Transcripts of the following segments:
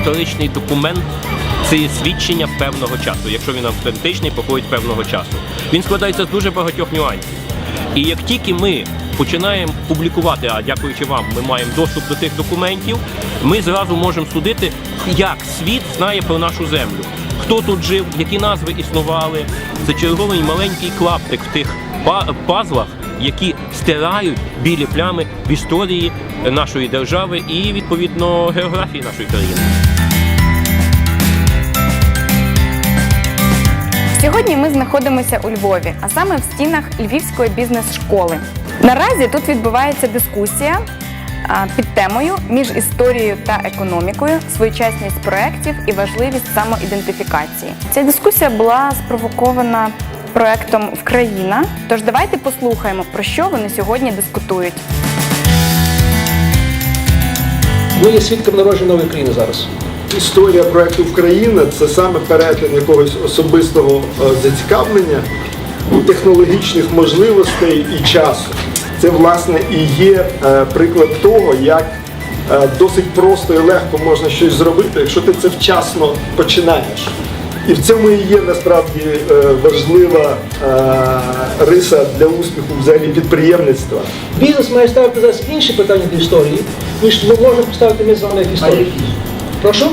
історичний документ. Це є свідчення певного часу, якщо він автентичний, походить певного часу. Він складається з дуже багатьох нюансів. І як тільки ми починаємо публікувати, а дякуючи вам, ми маємо доступ до тих документів, ми зразу можемо судити, як світ знає про нашу землю. Хто тут жив, які назви існували. Це черговий маленький клаптик в тих пазлах, які стирають білі плями в історії нашої держави і відповідно географії нашої країни. Сьогодні ми знаходимося у Львові, а саме в стінах Львівської бізнес-школи. Наразі тут відбувається дискусія під темою між історією та економікою, своєчасність проєктів і важливість самоідентифікації. Ця дискусія була спровокована проектом Вкраїна. Тож давайте послухаємо, про що вони сьогодні дискутують. Ми є свідком народження нової країни зараз. Історія проекту Вкраїна це саме перетин якогось особистого е, зацікавлення технологічних можливостей і часу. Це власне і є е, приклад того, як е, досить просто і легко можна щось зробити, якщо ти це вчасно починаєш. І в цьому і є насправді е, важлива е, риса для успіху взагалі підприємництва. Бізнес має ставити зараз інші питання до історії, ніж ми можемо поставити ми з вами як історію. Прошу?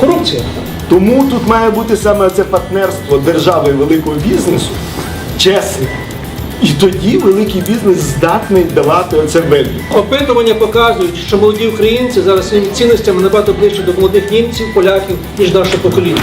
Корупція. Тому тут має бути саме це партнерство держави і великого бізнесу чесне. І тоді великий бізнес здатний давати оце value. Опитування показують, що молоді українці зараз своїми цінностями набагато ближче до молодих німців, поляків, ніж наше покоління.